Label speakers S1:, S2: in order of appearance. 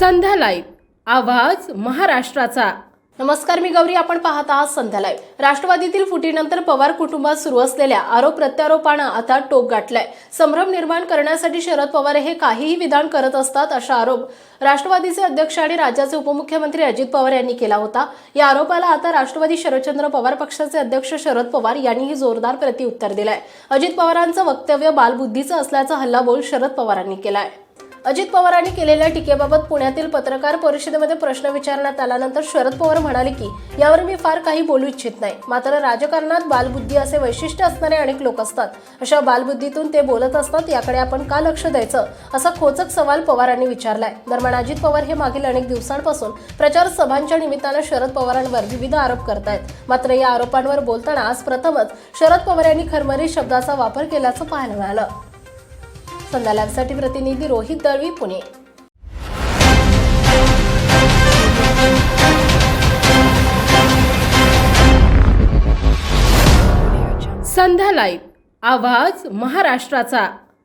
S1: Live आवाज महाराष्ट्राचा.
S2: नमस्कार मी गौरी. आपण पाहत आहात संध्या लाईव्ह. राष्ट्रवादीतील फुटीनंतर पवार कुटुंबात सुरू असलेल्या आरोप प्रत्यारोपानं आता टोक गाठलाय. संभ्रम निर्माण करण्यासाठी शरद पवार हे काहीही विधान करत असतात असा आरोप राष्ट्रवादीचे अध्यक्ष आणि राज्याचे उपमुख्यमंत्री अजित पवार यांनी केला होता. या आरोपाला आता राष्ट्रवादी शरदचंद्र पवार पक्षाचे अध्यक्ष शरद पवार यांनीही जोरदार प्रतिउत्तर दिलंय. अजित पवारांचं वक्तव्य बालबुद्धीचं असल्याचा हल्लाबोल शरद पवारांनी केलाय. अजित पवारांनी केलेल्या टीकेबाबत पुण्यातील पत्रकार परिषदेमध्ये प्रश्न विचारण्यात आल्यानंतर शरद पवार म्हणाले की यावर मी फार काही बोलू इच्छित नाही. मात्र राजकारणात बालबुद्धी असे वैशिष्ट्य असणारे अनेक लोक असतात. अशा बालबुद्धीतून ते बोलत असतात याकडे आपण का लक्ष द्यायचं? असा खोचक सवाल पवारांनी विचारलाय. दरम्यान अजित पवार हे मागील अनेक दिवसांपासून प्रचार सभांच्या निमित्तानं शरद पवारांवर विविध आरोप करतायत. मात्र या आरोपांवर बोलताना आज प्रथमच शरद पवार यांनी खरमरी शब्दाचा वापर केल्याचं पाहायला मिळालं. संध्या लाईव्हसाठी प्रतिनिधी रोहित दळवी पुणे.
S1: संध्या लाईव्ह. आवाज महाराष्ट्राचा.